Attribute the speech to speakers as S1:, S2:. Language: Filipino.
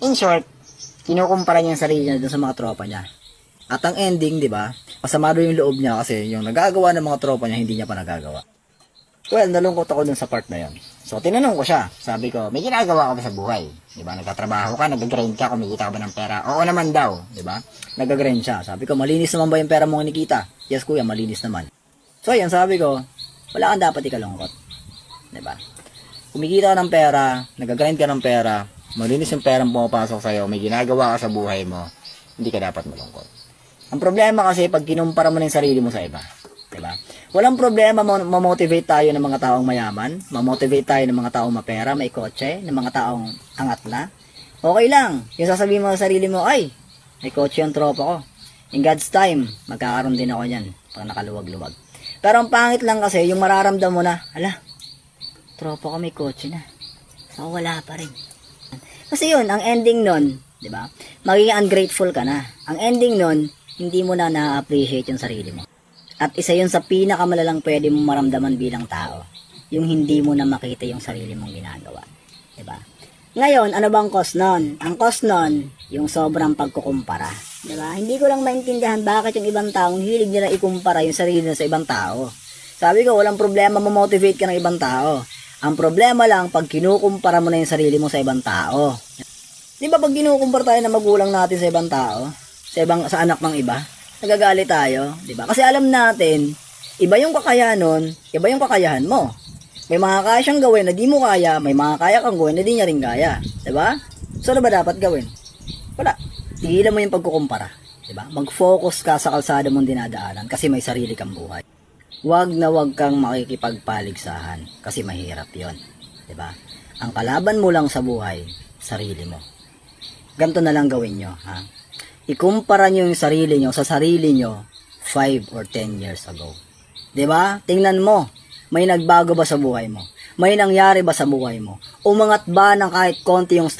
S1: In short, kinukumpara niya yung sarili niya dun sa mga tropa niya. At ang ending, di ba, masama doon yung loob niya kasi yung nagagawa ng mga tropa niya, hindi niya pa nagagawa. Well, nalungkot ako dun sa part na yon. So, tinanong ko siya. Sabi ko, may ginagawa ka ba sa buhay? Di ba? Nagtatrabaho ka, nag-grind ka, kumikita ka ba ng pera? Oo naman daw, di ba? Nag-grind siya. Sabi ko, malinis naman ba yung pera mo kinikita? Yes, kuya, malinis naman. So, yan, sabi ko, wala kang dapat ikalungkot. Di ba? Kumikita ka ng pera, nag-grind ka ng pera, malinis yung perang pumapasok sa'yo, may ginagawa ka sa buhay mo, hindi ka dapat malungkot. Ang problema kasi pag kinumpara mo yung sarili mo sa iba. Diba? Walang problema mo mamotivate tayo ng mga taong mayaman, mamotivate tayo ng mga taong mapera, may kotse, ng mga taong angat na. Okay lang. Yung sasabihin mo sa sarili mo, ay, may kotse yung tropa ko. In God's time, magkakaroon din ako niyan pag nakaluwag-luwag. Pero ang pangit lang kasi, yung mararamdam mo na, ala, tropa ko may kotse na. So, wala pa rin. Kasi yun, ang ending nun, di ba? Magiging ungrateful ka na. Ang ending nun, hindi mo na na-appreciate yung sarili mo. At isa yun sa pinakamalalang pwede mong maramdaman bilang tao. Yung hindi mo na makita yung sarili mong ginagawa. di ba? Ngayon, ano bang cause nun? Ang cause nun, yung sobrang pagkukumpara. di ba? Hindi ko lang maintindihan bakit yung ibang taong hilig nila ikumpara yung sarili nila sa ibang tao. Sabi ko, walang problema mamotivate ka ng ibang tao. Ang problema lang, pag kinukumpara mo na yung sarili mo sa ibang tao. Di ba pag kinukumpara tayo ng magulang natin sa ibang tao, sa ibang sa anak ng iba, nagagalit tayo, di ba? Kasi alam natin, iba yung kakayahan nun, iba yung kakayahan mo. May mga kaya siyang gawin na di mo kaya, may mga kaya kang gawin na di niya rin kaya, di ba? So ano ba dapat gawin? Wala. Tigilan mo yung pagkukumpara, di ba? Mag-focus ka sa kalsada mong dinadaanan kasi may sarili kang buhay. Huwag na huwag kang makikipagpaligsahan kasi mahirap 'yon, di ba? Ang kalaban mo lang sa buhay, sarili mo. Ganto na lang gawin nyo, ha? ikumpara nyo yung sarili nyo sa sarili nyo 5 or 10 years ago. 'Di ba? Tingnan mo, may nagbago ba sa buhay mo? May nangyari ba sa buhay mo? Umangat ba ng kahit konti yung